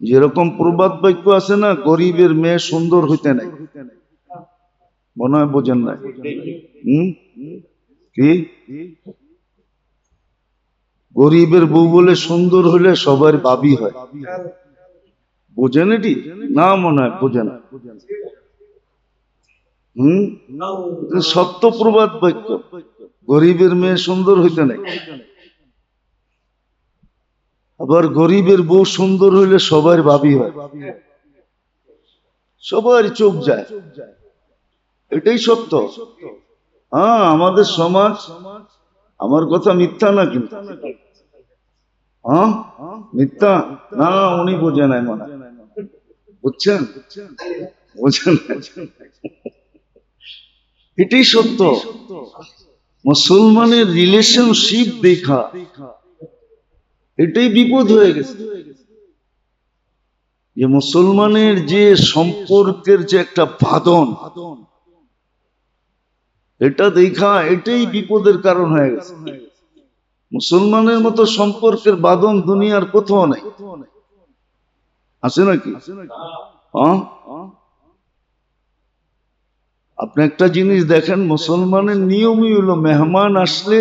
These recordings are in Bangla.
যেরকম প্রবাদ বাক্য আছে না, গরিবের মেয়ে সুন্দর হইতে নাই। মনে হয় বোঝেন হুম? কি? গরিবের বউ বলে সুন্দর হলে সবার বাবি হয়। বোঝেন এটি? না মনে হয়, বোঝেন। হুম? সত্য প্রবাদ বাক্য। গরিবের মেয়ে সুন্দর হইতে নাই। আবার গরিবের বউ সুন্দর হইলে সবার ভাবি হয়। সবার চোখ যায়। এটাই সত্য। হ্যাঁ আমাদের সমাজ, আমার কথা মিথ্যা না কিন্তু? হ্যাঁ? মিথ্যা? না উনি বোঝে নাই মনে বুঝছেন? বুঝছেন এটাই সত্য। মুসলমানের রিলেশনশিপ দেখা। এটাই বিপদ হয়ে গেছে। যে মুসলমানের যে সম্পর্কের যে একটা বাদন এটা দেখা এটাই বিপদের কারণ হয়ে গেছে। মুসলমানের মতো সম্পর্কের বাদন দুনিয়ার কোথাও নাই। আছে নাকি? আপনি একটা জিনিস দেখেন, মুসলমানের নিয়মই হলো, মেহমান আসলে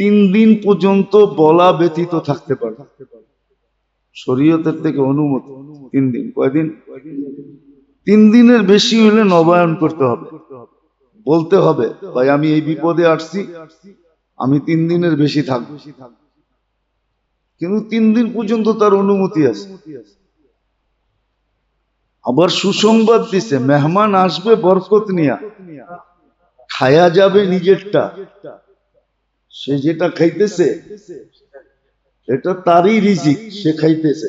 তিন দিন পর্যন্ত বলা ব্যতীত থাকতে পারে। শরীয়তের থেকে অনুমতি তিন দিন। কয়দিন? তিন দিনের বেশি হলে নবায়ন করতে হবে। বলতে হবে, ভাই, আমি এই বিপদে আসছি, আমি তিন দিনের বেশি থাকব। কিন্তু তিন দিন পর্যন্ত তার অনুমতি আছে। আবার সুসংবাদ দিছে, মেহমান আসবে বরকত নিয়া, খায়া যাবে নিজেরটা। সে যেটা খাইতেছে, এটা তারই রিজিক, সে খাইতেছে।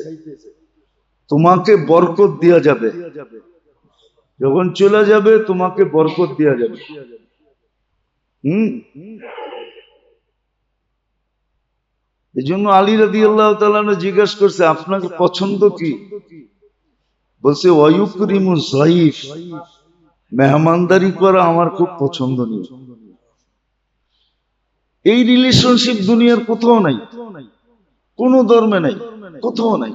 তোমাকে বরকত দেওয়া যাবে। যখন চলে যাবে, তোমাকে বরকত দেওয়া যাবে। হুম? এই জন্য আলী রাদি আল্লাহ জিজ্ঞাসা করছে আপনাকে পছন্দ কি? বলছে অয়ুকরিমু জয়ীফ মেহমানদারি করা আমার খুব পছন্দনীয়। এই রিলেশনশিপ দুনিয়ার কোথাও নাই, কোন ধর্মে নাই, কোথাও নাই।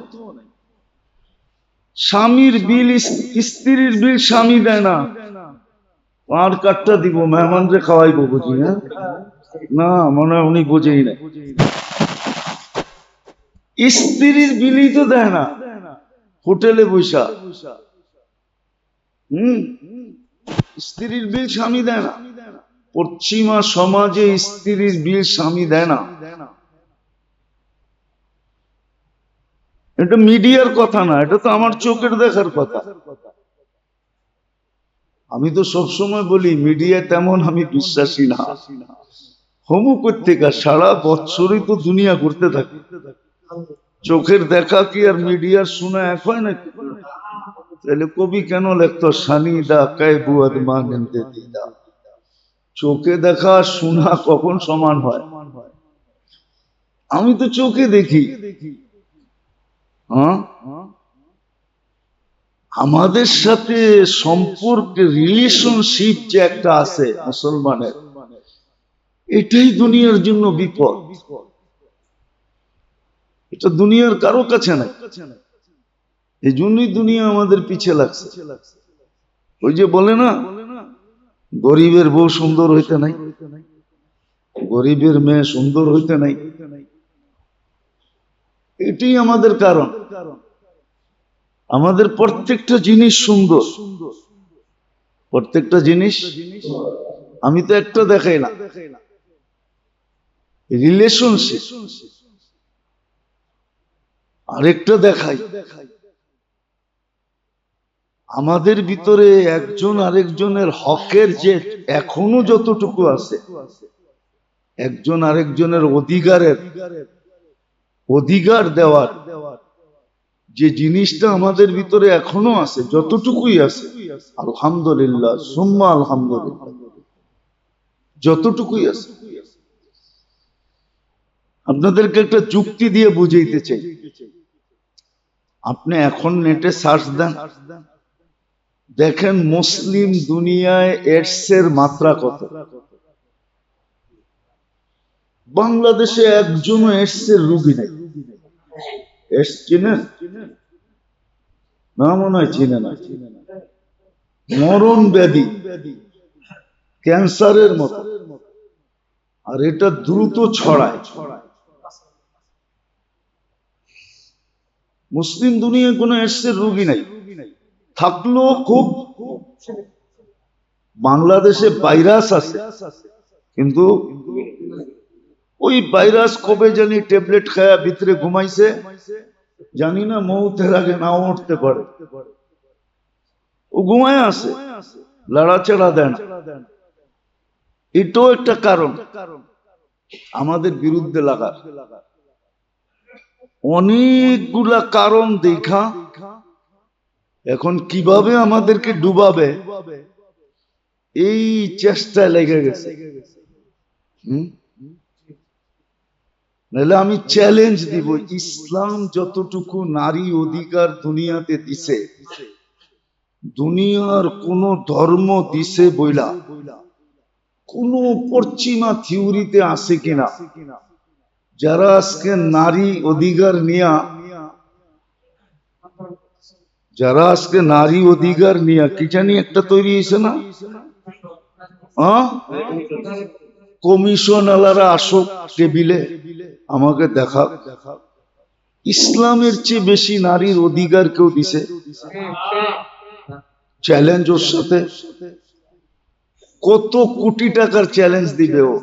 স্বামীর বিল, স্ত্রীর বিল স্বামী দেয় না। আর কাটটা দিব, মেহমানরে খাওয়াইবো বুঝি হ্যাঁ? না, মনে হয় উনি বুঝেই না স্ত্রীর বিলই তো দেয় না। হোটেলে বৈশা। হম? স্ত্রীর বিল স্বামী দেয় না। পশ্চিমা সমাজে স্ত্রীর বিল স্বামী দেয় না। এটা মিডিয়ার কথা না, এটা তো আমার চোখের দেখার কথা। আমি তো সবসময় বলি, মিডিয়া তেমন আমি বিশ্বাসী না। হমু করতে সারা বৎসরই তো দুনিয়া ঘুরতে থাকে। চোখের দেখা কি আর মিডিয়ার শোনা এক হয় নাকি? তাহলে কবি কেন লেখতো সানি দা কাই বুয়াদ মা দিদা চোখে দেখা শোনা কখন সমান হয়? আমি তো চোখে দেখি। হ্যাঁ? আমাদের সাথে সম্পর্কে রিলেশনশিপ যে একটা আছে মুসলমানের, এটাই দুনিয়ার জন্য বিপদ। এটা দুনিয়ার কারও কাছে নাই। এই জন্যই দুনিয়া আমাদের পিছে লাগছে। ওই যে বলে না গরিবের বউ সুন্দর হইতে নাই। গরিবের মেয়ে সুন্দর হইতে নাই। এটাই আমাদের কারণ। আমাদের প্রত্যেকটা জিনিস সুন্দর। প্রত্যেকটা জিনিস আমি তো একটা দেখাই না। রিলেশনশিপ আরেকটা দেখাই দেখাই। আমাদের ভিতরে একজন আরেকজনের হকের যে এখনও যতটুকু আছে, একজন আরেকজনের অধিকারের অধিকার দেওয়ার যে জিনিসটা আমাদের ভিতরে এখনও আছে, যতটুকুই আছে, আলহামদুলিল্লাহ, সুম্মা আলহামদুলিল্লাহ, যতটুকুই আছে। আপনাদেরকে একটা যুক্তি দিয়ে বুঝাইতে চাই। আপনি এখন নেটে সার্চ দেন। দেখেন মুসলিম দুনিয়ায় এডস এর মাত্রা কত? বাংলাদেশে একজনও এডস এর রুগী নেই। এডস চিনেন? না মনে হয় চিনে না। মরণ ব্যাধি, ক্যান্সারের মতো। আর এটা দ্রুত ছড়ায়। মুসলিম দুনিয়ায় কোনো এসছে রুগী নাই। থাকল খুব বাংলাদেশে ভাইরাস আছে। কিন্তু ওই ভাইরাস কবে জানি ট্যাবলেট খায়া ভিতরে ঘুমাইছে, জানি না, মৌতের আগে নাও উঠতে পারে। ও ঘুমায় আছে, লড়াচড়া দেন এটাও একটা কারণ। আমাদের বিরুদ্ধে লাগার অনেকগুলা কারণ দেখা এখন কীভাবে আমাদেরকে ডুবাবে? এই চেষ্টায় লেগে গেছে। নাহলে আমি চ্যালেঞ্জ দিব, ইসলাম যতটুকু নারী অধিকার দুনিয়াতে দিছে, দুনিয়ার কোন ধর্ম দিছে বইলা, কোন পশ্চিমা থিওরিতে আছে কিনা? যারা আজকে নারী অধিকার নিয়া যারা আজকে নারী অধিকার নিয়ে, কি জানি একটা তৈরি হয়েছে না? হ্যাঁ? কমিশন আলারা আসুক টেবিলে, আমাকে দেখা ইসলামের চেয়ে বেশি নারীর অধিকার কেউ দিছে? চ্যালেঞ্জ ওর সাথে। কত কোটি টাকার চ্যালেঞ্জ দিবে ও?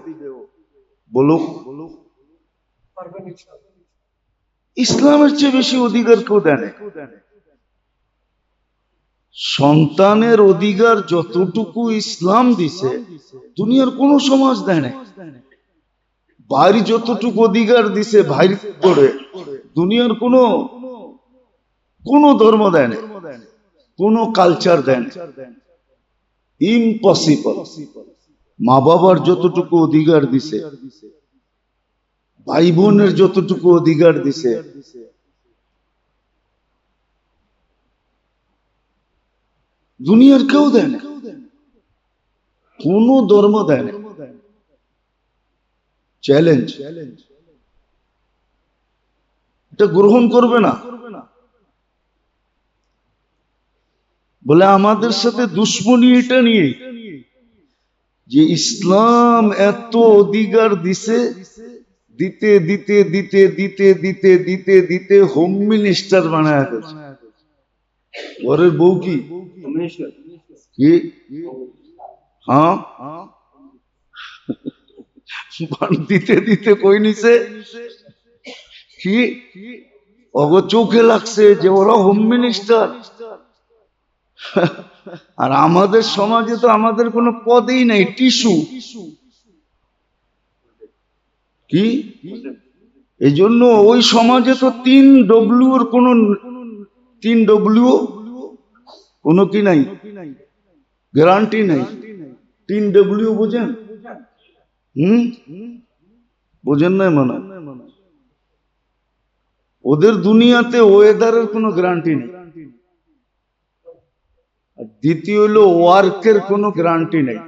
বলুক। ইসলামের চেয়ে বেশি অধিকার কেউ দেয় না। সন্তানের অধিকার যতটুকু ইসলাম দিছে, দুনিয়ার কোন সমাজ দেয় না ভাই যতটুকু অধিকার দিছে ভাই করে দুনিয়ার কোন কোন ধর্ম দেয় না কোন কালচার দেয় না ইম্পসিবল মা বাবার যতটুকু অধিকার দিছে ভাই বোনের যতটুকু অধিকার দিছে দুনিয়ার কেউ দেয় না। কোন ধর্ম দেয় না। চ্যালেঞ্জ এটা গ্রহণ করবে না। বলে আমাদের সাথে দুশ্মনী এটা নিয়ে যে ইসলাম এত অধিকার দিছে, দিতে দিতে দিতে দিতে দিতে দিতে দিতে হোম মিনিস্টার বানায় দিয়েছে। ঘরের বউ কি? কি? হ্যাঁ? দিতে দিতে কই নিছে? কি? অগ চোখে লাগছে যে ওরা হোম মিনিস্টার আর আমাদের সমাজে তো আমাদের কোনো পদেই নেই, টিস্যু। কি? এই জন্য ওই সমাজে তো তিন ডব্লিউ এর কোন তিন ডব্লিউ কোনো কি নাই? গ্যারান্টি নাই। তিন ডব্লিউ বোঝেন? হুম? বোঝেন নাই মনে? ওদের দুনিয়াতে ওয়েদারের কোনো গ্যারান্টি নেই। দ্বিতীয় হলো ওয়ার্কের কোনো গ্যারান্টি নেই।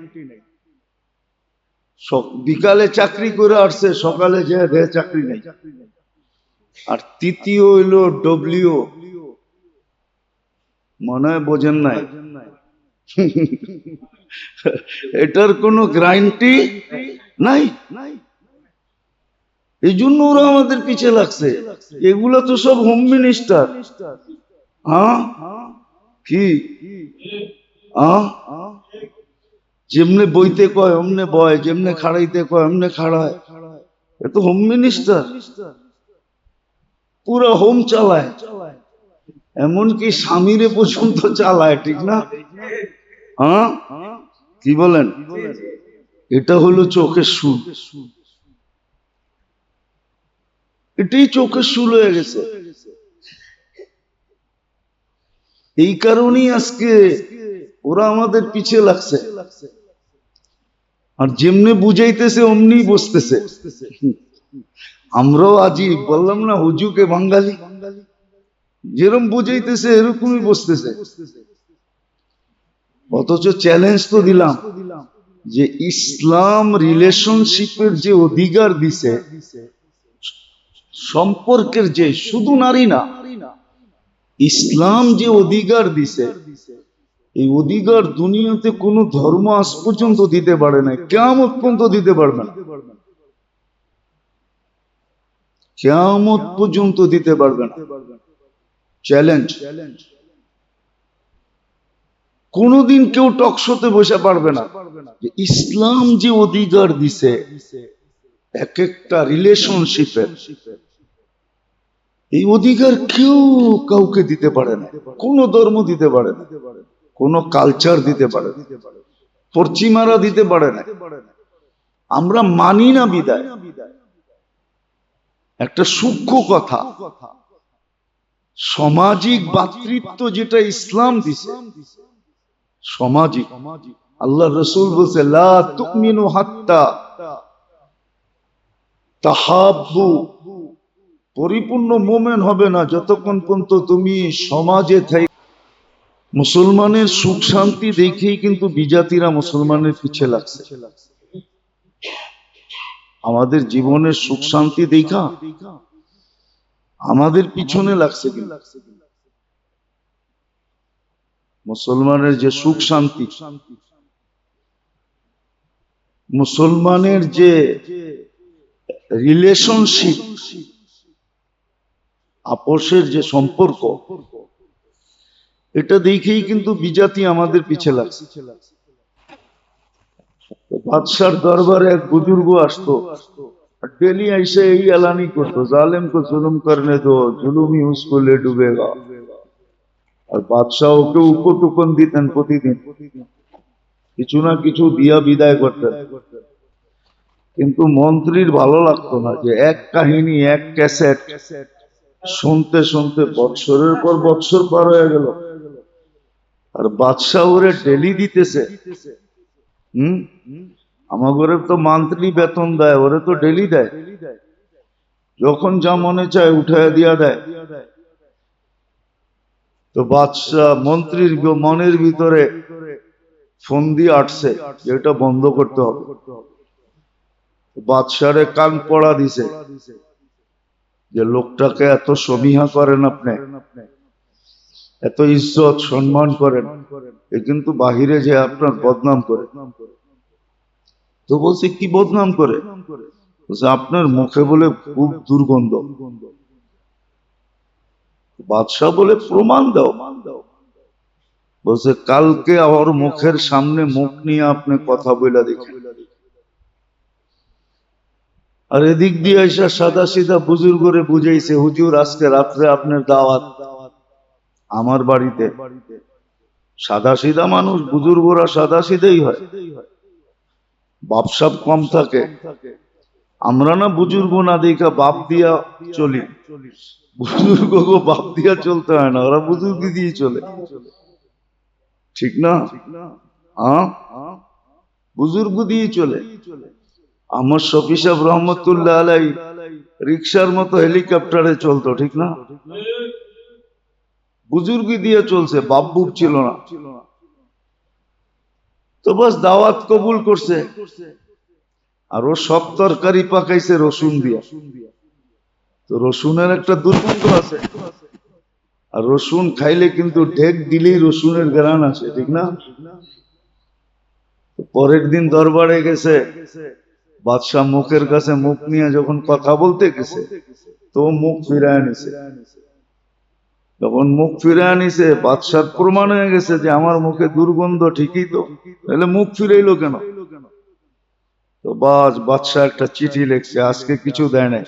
বিকালে চাকরি করে আসছে, সকালে যে চাকরি নেই। আর তৃতীয় হইল ডব্লিউ। মনে হয় বোঝেন নাই। এটার কোনো গ্যারান্টি নাই? এই জন্য ওরা আমাদের পিছে লাগছে। এগুলো তো সব হোম মিনিস্টার হ্যাঁ কি? যেমনে বইতে কয়, অমনে বয়, যেমনে খাড়াইতে কয়, অমনে খাড়ায়। এ তো হোম মিনিস্টার পুরো হোম চালায়। এমনকি স্বামীরে পর্যন্ত চালায়, ঠিক না? হ্যাঁ? কি বলেন? এটা হলো চোখের সুর। এটাই চোখের সুর হয়ে গেছে। এই কারণেই আজকে ওরা আমাদের পিছে লাগছে। আর যেমনি বুঝাইতেছে অমনি বসতেছে। আমরাও আজই বললাম না হুজুকে বাঙালি যেরকম বুঝাইতেছে, এরকমই বসতেছে। অথচ চ্যালেঞ্জ তো দিলাম যে ইসলাম রিলেশনশিপের যে অধিকার দিছে, সম্পর্কের যে শুধু নারী না, ইসলাম যে অধিকার দিছে, এই অধিকার দুনিয়াতে কোনো ধর্ম আজ পর্যন্ত দিতে পারে না কেমন পর্যন্ত দিতে পারবে না। কেমন পর্যন্ত দিতে পারবে না। চ্যালেঞ্জ কোনোদিন কেউ টকশোতে বসে পারবে না। ইসলাম যে অধিকার দিছে, এক একটা রিলেশনশিপের এই অধিকার কেউ কাউকে দিতে পারে না। কোন ধর্ম দিতে পারে না। কোন কালচার দিতে পারে পশ্চিমারা দিতে পারে না। আমরা মানি না বিদায়। একটা সূক্ষ্ম কথা কথা। সামাজিক ভাতৃত্ব যেটা ইসলাম দিছে, সামাজিক। আল্লাহ রসুল বলছে, লা হাত্তা তাহাব্বু। পরিপূর্ণ মোমেন হবে না যতক্ষণ পর্যন্ত তুমি সমাজে থেকে মুসলমানের সুখ শান্তি দেখেই কিন্তু বিজাতিরা মুসলমানের পিছে লাগছে। আমাদের জীবনের সুখ শান্তি দেখা আমাদের পিছনে লাগছে কিন্তু। মুসলমানের যে সুখ শান্তি, মুসলমানের যে রিলেশনশিপ আপোষের যে সম্পর্ক, এটা দেখেই কিন্তু বিজাতি আমাদের পিছে লাগছে। বাদশার দরবারে এক বুজুর্গ আসতো ডেলি এসে এই এলানি করতো জালেম কো জুলুম করনে দো জুলুমি উসকো লে ডুবেগা আর বাদশাহ ওকে উপটুপন দিতেন প্রতিদিন কিছু না কিছু দিয়া বিদায় করতেন কিন্তু মন্ত্রীর ভালো লাগতো না যে এক কাহিনী এক ক্যাসেট শুনতে শুনতে বৎসরের পর বৎসর পার হয়ে গেল আর বাদশাহ ওরে ডেলি দিতেছে হুম আমাদের তো মান্থলি বেতন দেয়, ওরে তো ডেলি দেয়। যখন যা মনে চায় উঠায় দিয়া দেয়। তো বাদশাহ মন্ত্রীর মনের ভিতরে ফোন দিয়ে আটছে এটা বন্ধ করতে হবে। বাদশারে কান পড়া দিছে যে লোকটাকে এত সমীহা করেন আপনি, এত ইজ্জত সম্মান করেন, এ কিন্তু বাহিরে যে আপনার বদনাম করে। তো বলছে, কি বদনাম করে? আপনার মুখে বলে খুব দুর্গন্ধ। বাদশাহ বলে, প্রমাণ দাও। বলছে, কালকে আমার মুখের সামনে মুখ নিয়ে আপনি কথা বলে দেখেন। আর এদিক দিয়ে এসে সাদা সিধা করে বুঝাইছে, হুজুর, আজকে রাত্রে আপনার দাওয়াত আমার বাড়িতে। সাদা সিধা মানুষ, বুজুর্গরা সাদা সিধেই হয়। বাপসাপ কম থাকে। আমরা না বুজুর্গ না দেখা বাপ দিয়া চলি। বুজুর্গ গো বাপ দিয়া চলতে হয় না, ওরা বুজুর্গ দিয়ে চলে। ঠিক না? বুজুর্গ দিয়ে চলে। আমার শফি সাহেব রহমতুল্লাহ আলাই রিক্সার মতো হেলিকপ্টারে চলতো, ঠিক না? বুজুর্গ দিয়ে চলছে, বাপ বুক ছিল না। তো বাস দাওয়াত কবুল করছে। আর ও সব তরকারি পাকাইছে রসুন দিয়া। তো রসুনের একটা দুর্গন্ধ আছে। আর রসুন খাইলে কিন্তু ঢেক দিলেই রসুনের গ্রান আছে ঠিক না? পরের দিন দরবারে গেছে। বাদশাহ মুখের কাছে মুখ নিয়ে যখন কথা বলতে গেছে, তো মুখ ফিরায় নিছে। যখন মুখ ফিরে নিছে বাদশার প্রমাণ হয়ে গেছে যে আমার মুখে দুর্গন্ধ ঠিকই তো। তাহলে মুখ ফিরাইলো কেন? তো বাস, বাদশাহ একটা চিঠি লিখছে, আজকে কিছু দেয় নাই।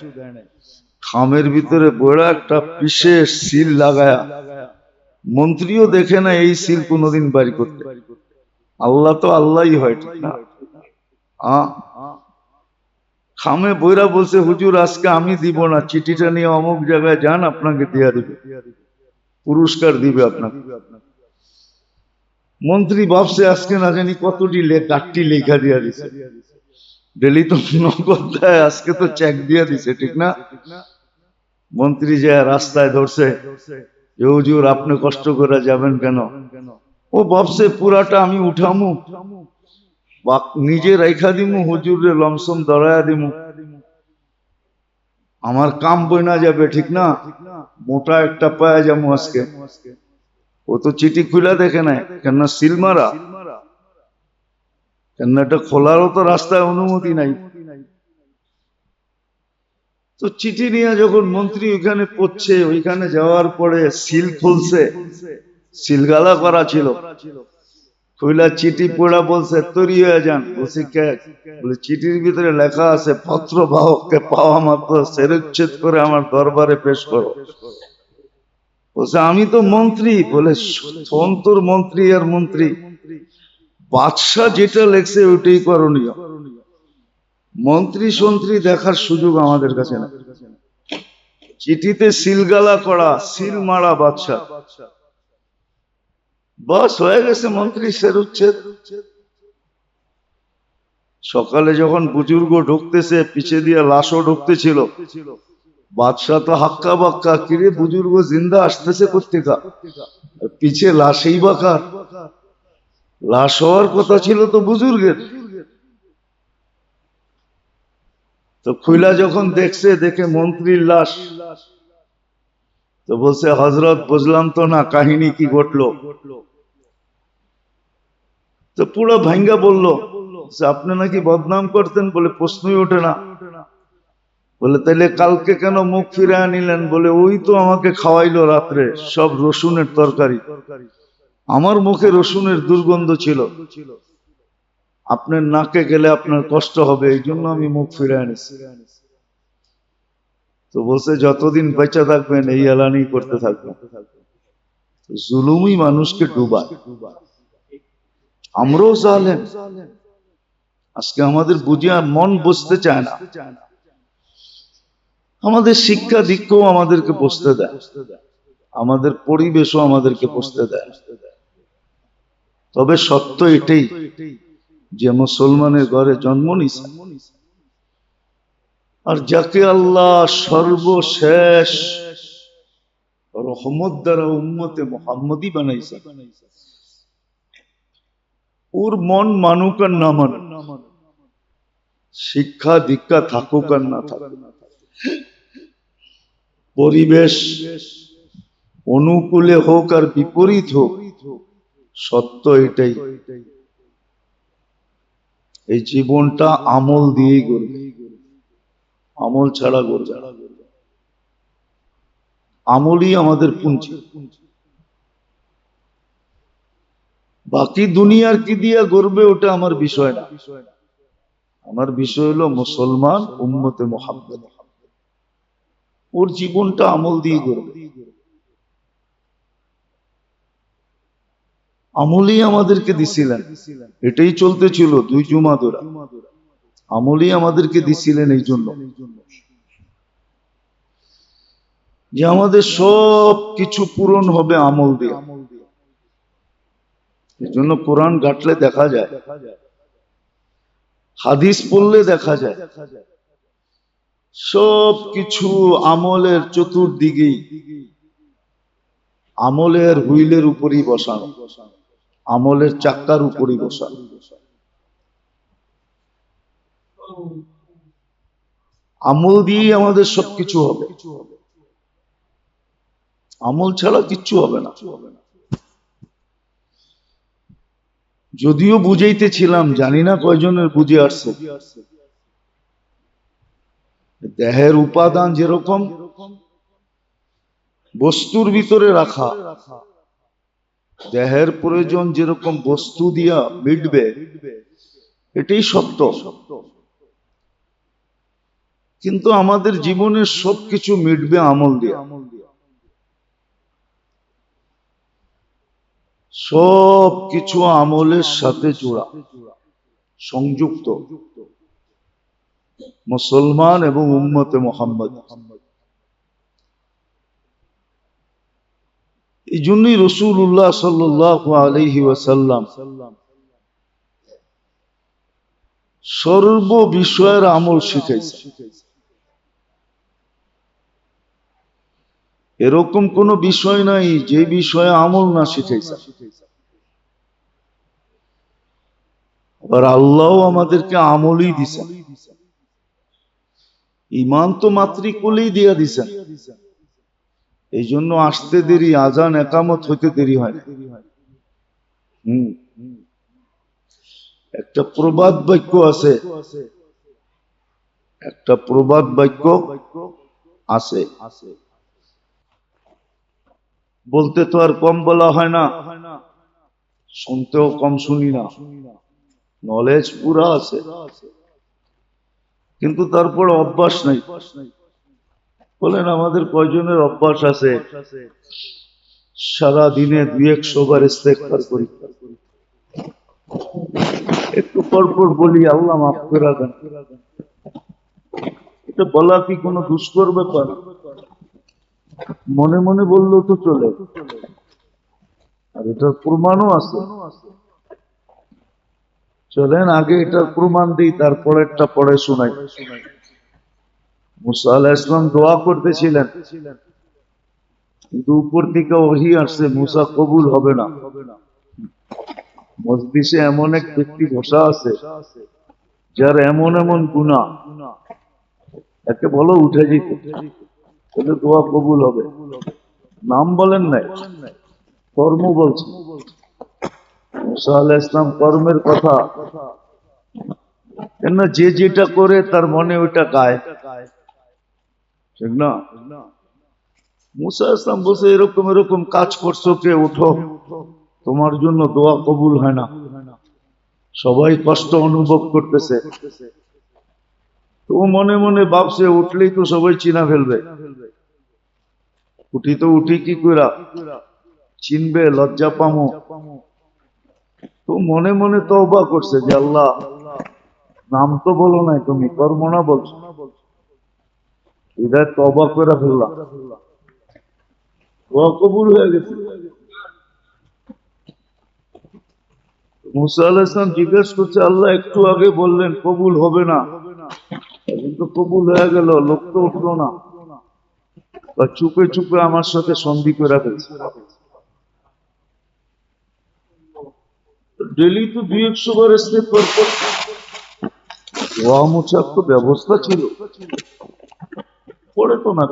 খামের ভিতরে বড় একটা বিশেষ সিল লাগায়া, মন্ত্রীও দেখে না এই সিল কোনোদিন বাড়ি করতে। আল্লাহ তো আল্লাহই হয়, ঠিক না? খামে বইরা বলছে, হুজুর, আজকে আমি দিব না। চিঠিটা নিয়ে অমুক জায়গায় যান, আপনাকে দেয়া দিবে। পুরস্কার দিবে আপনাকে। মন্ত্রী ভাবছে আজকে না জানি কতটি লে কাটটি লেখা দিয়া দিছে। ডেলি তো নগদ দেয় আজকে তো চেক দিয়া দিছে, ঠিক না? মন্ত্রী যে রাস্তায় ধরছে হুজুর আপনি কষ্ট করে যাবেন কেন? ও ভাবছে পুরাটা আমি উঠামু। নিজে রেখা দিমু হুজুরে লমসম দড়ায়া দিমু। আমার কাম বইনা যাবে, ঠিক না? মোটা একটা পায়া যাব আজকে। ও তো চিঠি খুলে দেখে নাই, কেননা সিল মারা। কেননা এটা খোলারও তো রাস্তায় অনুমতি নাই। তো চিঠি নিয়ে যখন মন্ত্রী ওইখানে পড়ছে, ওইখানে যাওয়ার পরে সিল খুলছে, সিলগালা করা ছিল। খুইলা চিঠি পড়া বলছে তৈরি হয়ে যান বলছি কে? বলে, চিঠির ভিতরে লেখা আছে, পত্র বাহককে পাওয়া মাত্র সেরুচ্ছেদ করে আমার দরবারে পেশ করো। বলছে, আমি তো মন্ত্রী। বলে, শোন তোর মন্ত্রী আর মন্ত্রী, বাদশাহ যেটা লেখছে ওইটাই করণীয়। মন্ত্রী সন্ত্রী দেখার সুযোগ আমাদের কাছে না চিঠিতে সিলগালা করা, সিল মারা বাদশাহ। বাস হয়ে গেছে মন্ত্রী সেরুচ্ছেদ সকালে যখন বুজুর্গ ঢুকতেছে, পিছে দিয়ে লাশও ঢুকতেছিল। বাদশাহ তো হাক্কা বাক্কা, কিরে বুজুর্গ, জিন্দা আসতেছে কোথেকা পিছে লাশেই বাকার লাশ হওয়ার কথা ছিল তো বুজুর্গের। তো খুইলা যখন দেখছে, দেখে মন্ত্রীর লাশ। তো বলছে হজরত বুঝলাম তো না, কাহিনী কি ঘটলো ঘটলো? তো পুরো ভাঙ্গা বলল যে আপনি নাকি বদনাম করতেন বলে প্রশ্নই ওঠে না। বলে তাহলে কালকে কেন মুখ ফিরে আনিলেন? বলে, ওই তো আমাকে খাওয়াইলো রাত্রে, সব রসুনের তরকারি। আমার মুখে রসুনের দুর্গন্ধ ছিল। আপনার নাকে গেলে আপনার কষ্ট হবে, এই জন্য আমি মুখ ফিরে আনিছি। তো বলছে, যতদিন বেঁচে থাকবেন, এই এলানি করতে থাকবেন। জুলুমই মানুষকে ডুবায়। আমরাও জালেম। আজকে আমাদের বুঝিয়া মন বসতে চায় না। আমাদের শিক্ষা দীক্ষাও আমাদেরকে বসতে দেয়। আমাদের পরিবেশও আমাদেরকে বসতে দেয়। তবে সত্য এটাই যে মুসলমানের ঘরে জন্ম নিছে। আর যাকে আল্লাহ সর্বশেষ রহমত দ্বারা উম্মতে মোহাম্মদই বানাইছে ওর মন মানুক আর না মানুক। শিক্ষা দীক্ষা থাকুক আর না থাকুক। পরিবেশ অনুকূলে হোক আর বিপরীত হোক, সত্য এটাই। এই জীবনটা আমল দিয়েই করবে আমল ছাড়া না। আমলই আমাদের পুঞ্জি। বাকি দুনিয়ার কি দিয়া গড়বে ওটা আমার বিষয় না। আমার বিষয় হলো মুসলমান উম্মতে মোহাম্মদ। ওর জীবনটা আমল দিয়ে গড়বে। আমলই আমাদেরকে দিছিলেন। এটাই চলতেছিল দুই জুমা ধরা। আমলই আমাদেরকে দিছিলেন এই জন্য। যে আমাদের সব কিছু পূরণ হবে আমল দিয়ে। জন্য কোরআন ঘাটলে দেখা যায়। হাদিস পড়লে দেখা যায়। সব কিছু আমলের চতুর্দিকেই আমলের হুইলের উপরই বসানো, আমলের চাক্কার উপরই বসানো। আমল দিয়ে আমাদের সবকিছু হবে। আমল ছাড়া কিচ্ছু হবে না। যদিও বুঝাইতেছিলাম, জানি না কয়জনের বুঝে আসছে। দেহের উপাদান যেরকম, বস্তুর ভিতরে রাখা। দেহের প্রয়োজন যেরকম বস্তু দিয়া মিটবে, এটাই সত্য। কিন্তু আমাদের জীবনের সবকিছু মিটবে আমল দিয়ে। সব কিছু আমলের সাথে জোড়া, সংযুক্ত। মুসলমান এবং উম্মতে মোহাম্মদ। এই জন্যই রসুল উল্লাহ সাল্লাহ আলহি ওয়াসাল্লাম সর্ব বিষয়ের আমল শিখাইছে। এরকম কোন বিষয় নাই যে বিষয়ে আমল না শিখাইছে। আর আল্লাহ আমাদেরকে আমলই দিছে। ইমান তো মাতৃকুলেই দিয়া দিছেন এই জন্য আসতে দেরি, আজান, একামত হইতে দেরি হয় না। একটা প্রবাদ বাক্য আছে। একটা প্রবাদ বাক্য আছে আছে। বলতে তো আর কম বলা হয় না। শুনতেও কম শুনি না। নলেজ পুরা আছে। কিন্তু তারপর অভ্যাস নাই। বলেন আমাদের কয়জনের অভ্যাস আছে? সারা দিনে দুই একশো বার ইস্তেগফার করি। একটু পর পর বলি, আল্লাহ মাফ করে দেন। এটা বলা কি কোনো দুষ্কর ব্যাপার? মনে মনে বললেও তো চলে। আর এটার প্রমাণও আছে। চলেন, আগে এটার প্রমাণ দিই তারপরে একটা পরে শোনাই। মুসা আলাহ ইসলাম দোয়া করতেছিলেন। কিন্তু উপর থেকে ওহি আসছে, মুসা কবুল হবে না। মসজিদে এমন এক ব্যক্তি বসা আছে, যার এমন এমন গুণা একে বলো উঠে যেতে। তাহলে দোয়া কবুল হবে। নাম বলেন নাই, কর্ম বলছে। মুসা আলাহ ইসলাম কর্মের কথা। কেন যে যেটা করে তার মনে ওইটা গায়। ঠিক না? মুসা ইসলাম বসে এরকম এরকম কাজ করছ, কে উঠো তোমার জন্য দোয়া কবুল হয় না। সবাই কষ্ট অনুভব করতেছে। তো ও মনে মনে ভাবছে, উঠলেই তো সবাই চিনা ফেলবে। উঠি তো উঠি কি কইরা? চিনবে, লজ্জা পামো। তো মনে মনে তো অবাক করছে যে আল্লাহ, নাম তো বলো নাই তুমি, কর্ম না বলছো। হৃদয় তো অবাক করে ফেললাম কবুল হয়ে গেছে। মুসা আল্লাহ জিজ্ঞেস করছে, আল্লাহ একটু আগে বললেন, কবুল হবে না। তো কবুল হয়ে গেল লোক তো উঠল না। চুপে চুপে আমার সাথে সন্ধি করে ফেলছে। ডেলি তো দুই একশো বার স্টেপ পর পর ধোয়া মোছার তো ব্যবস্থা ছিল। পড়ে তো না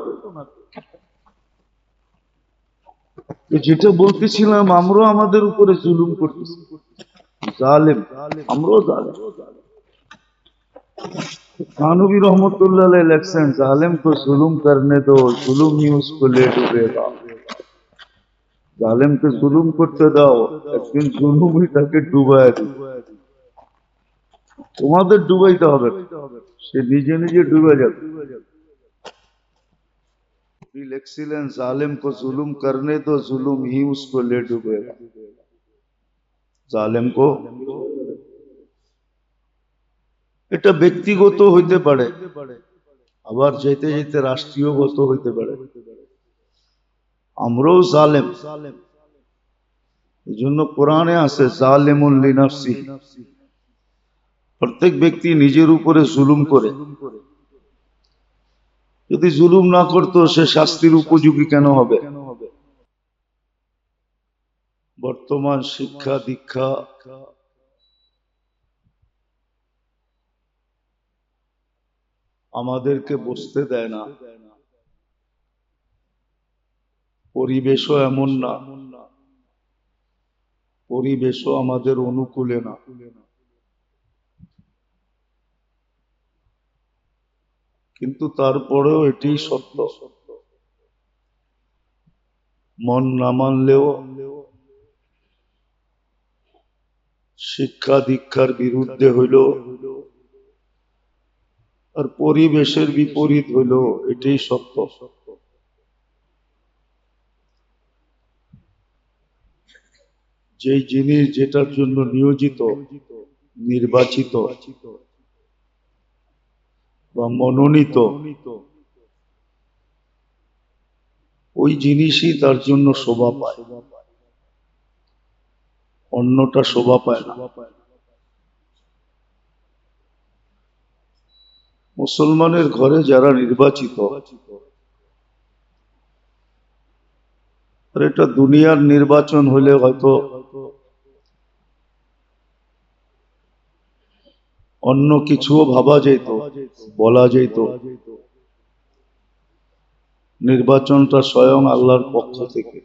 যেটা বলতেছিলাম, আমরাও আমাদের উপরে জুলুম করতেছি। জালেম, আমরাও জালেম। कानूबी रहमतुल्लाह अलैह इलेक्शन जालिम को जुल्म करने दो जुल्म ही उसको ले डूबेगा জালেমকে জুলুম করতে দাও একদিন জুলুমই তাকে ডুবায় দিবে তোমাদের ডুবাইতে হবে না। সে নিজে নিজে ডুবে যাবে बिल एक्सीलेंस जालिम को जुल्म करने दो जुल्म ही उसको ले डूबेगा জালেম কো এটা ব্যক্তিগত হইতে পারে, আবার যেতে যেতে রাষ্ট্রীয়গত হইতে পারে। আমরাও জালেম। এই জন্য কোরআনে আছে জালেমুল লিনাফসি প্রত্যেক ব্যক্তি নিজের উপরে জুলুম করে। যদি জুলুম না করতো, সে শাস্তির উপযোগী কেন হবে? বর্তমান শিক্ষা দীক্ষা আমাদেরকে বসতে দেয় না। পরিবেশও এমন না। পরিবেশও আমাদের অনুকূলে না। কিন্তু তারপরেও এটি সত্য। মন না মানলেও শিক্ষা দীক্ষার বিরুদ্ধে হইল আর পরিবেশের বিপরীত হইল, এটাই সত্য। যে জিনিস যেটার জন্য নিয়োজিত, নির্বাচিত বা মনোনীত, ওই জিনিসই তার জন্য শোভা পায়। অন্যটা শোভা পায় না। মুসলমানের ঘরে যারা নির্বাচিত, আর এটা দুনিয়ার নির্বাচন হলে হয়তো অন্য কিছুও ভাবা যেত, বলা যেত। নির্বাচনটা স্বয়ং আল্লাহর পক্ষ থেকে।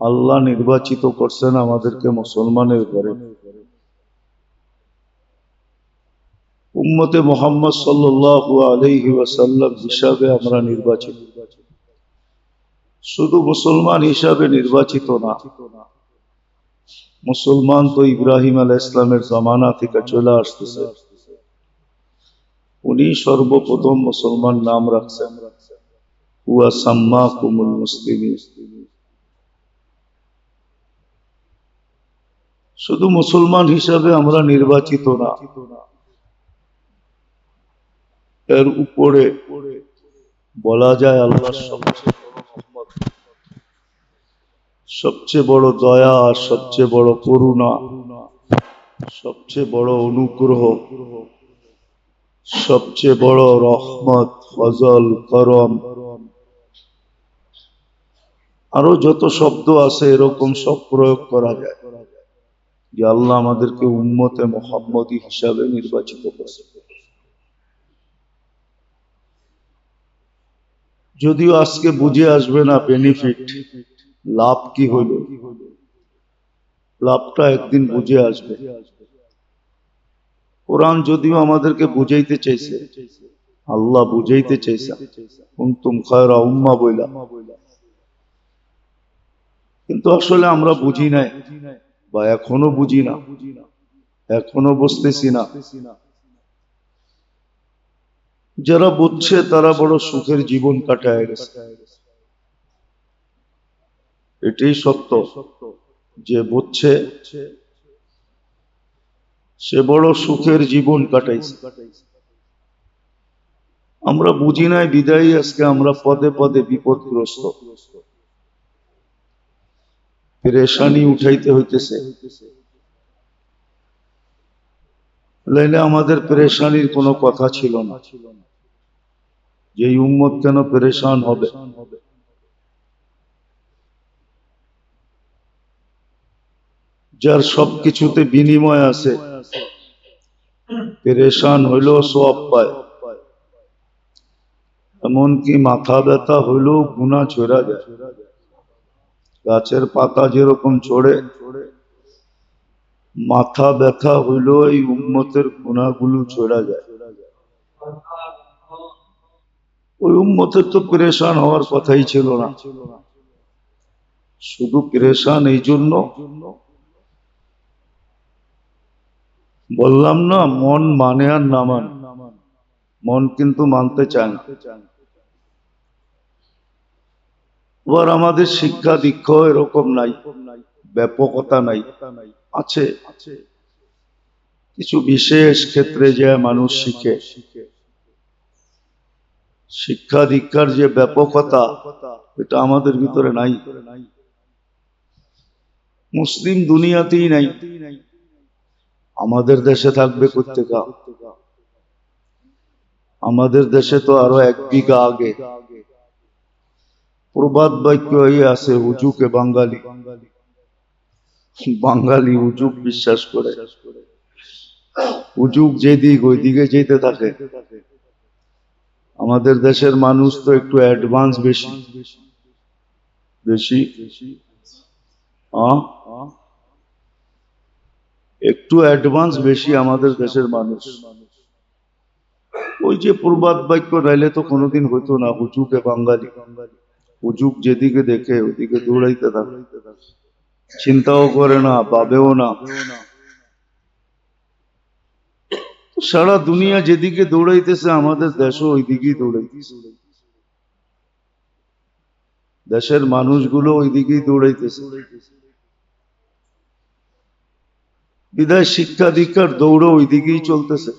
আল্লাহ নির্বাচিত করছেন আমাদেরকে মুসলমানের ঘরে। উম্মতে মোহাম্মদ সাল্লাল্লাহু আলাইহি ওয়াসাল্লাম হিসাবে আমরা নির্বাচিত। শুধু মুসলমান হিসাবে নির্বাচিত না, মুসলমান তো ইব্রাহিম আলাহ ইসলামের জামানা থেকে চলে আসতেছে। উনি সর্বপ্রথম মুসলমান নাম রাখছেন, হুয়া সাম্মা কুমুল মুসলিম শুধু মুসলমান হিসাবে আমরা নির্বাচিত না এর উপরে বলা যায় আল্লাহর সবচেয়ে বড় দয়া আর সবচেয়ে বড় করুণা, সবচেয়ে বড় অনুগ্রহ, সবচেয়ে বড় রহমত, ফজল, করম। আরও যত শব্দ আছে এরকম সব প্রয়োগ করা যায়। যে আল্লাহ আমাদেরকে উম্মতে মোহাম্মদী হিসাবে নির্বাচিত করেছে যদিও আজকে বুঝে আসবে না বেনিফিট লাভ কি হইল লাভটা একদিন বুঝে আসবে। কোরআন যদিও আমাদেরকে বুঝাইতে চাইছে, আল্লাহ বুঝাইতে চাইছে। কুন্তুম খায়রা উম্মা বইলা। কিন্তু আসলে আমরা বুঝি নাই বা এখনও বুঝি না, এখনও বুঝতেছি না। যারা বুঝছে, তারা বড় সুখের জীবন কাটায় গেছে। এটাই সত্য যে বুঝছে, সে বড় সুখের জীবন কাটাইছে। আমরা বুঝি নাই, বিদায়ী আজকে আমরা পদে পদে বিপদগ্রস্ত। পেরেশানি উঠাইতে হইতেছে। লাইলে আমাদের পেরেশানির কোনো কথা ছিল না। ছিল না যে এই উম্মত কেন পেরেশান হবে। যার সবকিছুতে বিনিময় আছে, পেরেশান হইলেও সব পায়। এমনকি মাথা ব্যথা হইলেও গুণা ছড়া যায়। গাছের পাতা যেরকম ছড়ে মাথা ব্যথা হইলেও এই উম্মতের গুণাগুলো ছড়া যায়। ওই উম্মতের তো পেরেশান হওয়ার কথাই ছিল না। শুধু পেরেশান এই জন্য। বললাম না, মন মানে আর না মান। মন কিন্তু মানতে চায় না। এবার আমাদের শিক্ষা দীক্ষা এরকম নাই, ব্যাপকতা নাই, আছে। কিছু বিশেষ ক্ষেত্রে যে মানুষ শিখে শিখে। শিক্ষা দীক্ষার যে ব্যাপকতা, এটা আমাদের ভিতরে নাই। মুসলিম দুনিয়াতেই নাই। আমাদের দেশে থাকবে কোথেকা আমাদের দেশে তো আরও এক বিঘা আগে। প্রবাদ বাক্য এই আছে হুজুকে বাঙালি। বাঙালি হুজুক বিশ্বাস করে। হুজুক যেদিক ওই দিকে যেতে থাকে। আমাদের দেশের মানুষ তো একটু অ্যাডভান্স বেশি। বেশি? একটু অ্যাডভান্স বেশি আমাদের দেশের মানুষ। ওই যে প্রবাদ বাক্য নাইলে তো কোনোদিন হইতো না হুজুকে বাঙালি। হুজুক যেদিকে দেখে, ওদিকে দৌড়াইতে থাকে। চিন্তাও করে না, ভাবেও না। সারা দুনিয়া যেদিকে দৌড়াইতেছে, আমাদের দেশ ওই দিকেই দৌড়াইতেছে। দেশের মানুষগুলো ওই দিকেই দৌড়াইতেছে। বিদায় শিক্ষা দীক্ষার দৌড়ও ওইদিকেই চলতেছে।